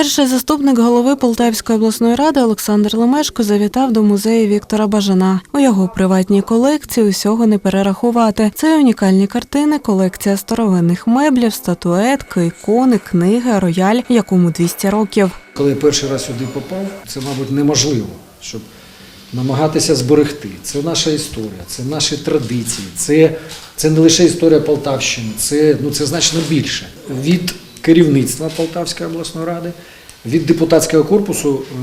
Перший заступник голови Полтавської обласної ради Олександр Лемешко завітав до музею Віктора Бажана. У його приватній колекції усього не перерахувати. Це унікальні картини, колекція старовинних меблів, статуетки, ікони, книги, рояль, якому 200 років. Коли я перший раз сюди попав, це, мабуть, неможливо, щоб намагатися зберегти. Це наша історія, це наші традиції, це, це не лише історія Полтавщини, це, ну, це значно більше. Від керівництва Полтавської обласної ради, від депутатського корпусу е,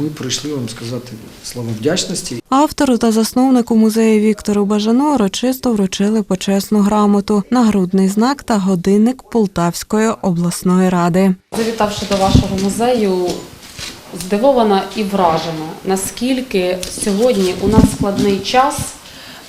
ми прийшли вам сказати слова вдячності. Автору та засновнику музею Віктору Бажану урочисто вручили почесну грамоту, нагрудний знак та годинник Полтавської обласної ради. Завітавши до вашого музею, здивована і вражена, наскільки сьогодні у нас складний час.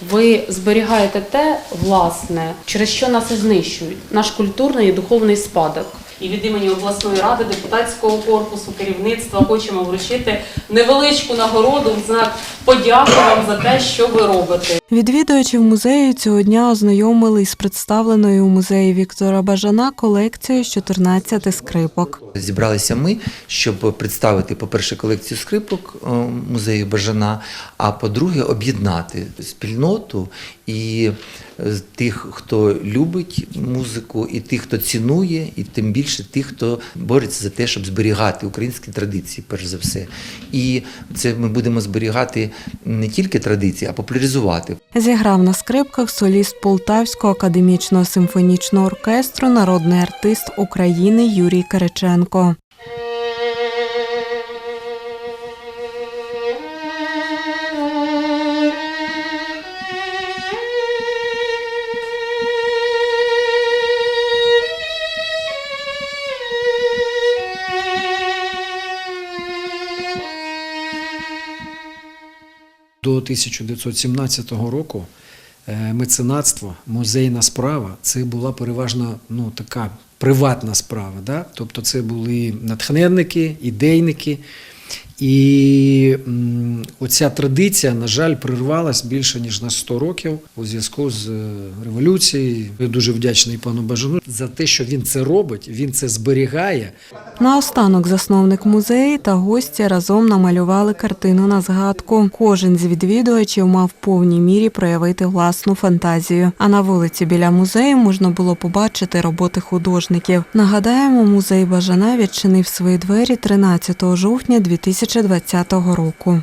Ви зберігаєте те, власне, через що нас і знищують, наш культурний і духовний спадок. І від імені обласної ради, депутатського корпусу, керівництва хочемо вручити невеличку нагороду в знак подяки вам за те, що ви робите. Відвідувачів музею цього дня ознайомили із представленою у музеї Віктора Бажана колекцією з 14 скрипок. Зібралися ми, щоб представити, по-перше, колекцію скрипок е, музею Бажана, а по-друге, об'єднати спільноту і е, тих, хто любить музику, і тих, хто цінує, і тим більше тих, хто бореться за те, щоб зберігати українські традиції, перш за все. І це ми будемо зберігати не тільки традиції, а популяризувати. Зіграв на скрипках соліст Полтавського академічного симфонічного оркестру, народний артист України Юрій Кириченко. До 1917 року е, меценатство, музейна справа це була переважно ну, така приватна справа. Да? Тобто це були натхненники, ідейники. І оця традиція, на жаль, прервалась більше ніж на 100 років у зв'язку з е, революцією. Я дуже вдячний пану Бажану за те, що він це робить, він це зберігає. Наостанок засновник музею та гості разом намалювали картину на згадку. Кожен з відвідувачів мав в повній мірі проявити власну фантазію. А на вулиці біля музею можна було побачити роботи художників. Нагадаємо, музей Бажана відчинив свої двері 13 жовтня 2020 року.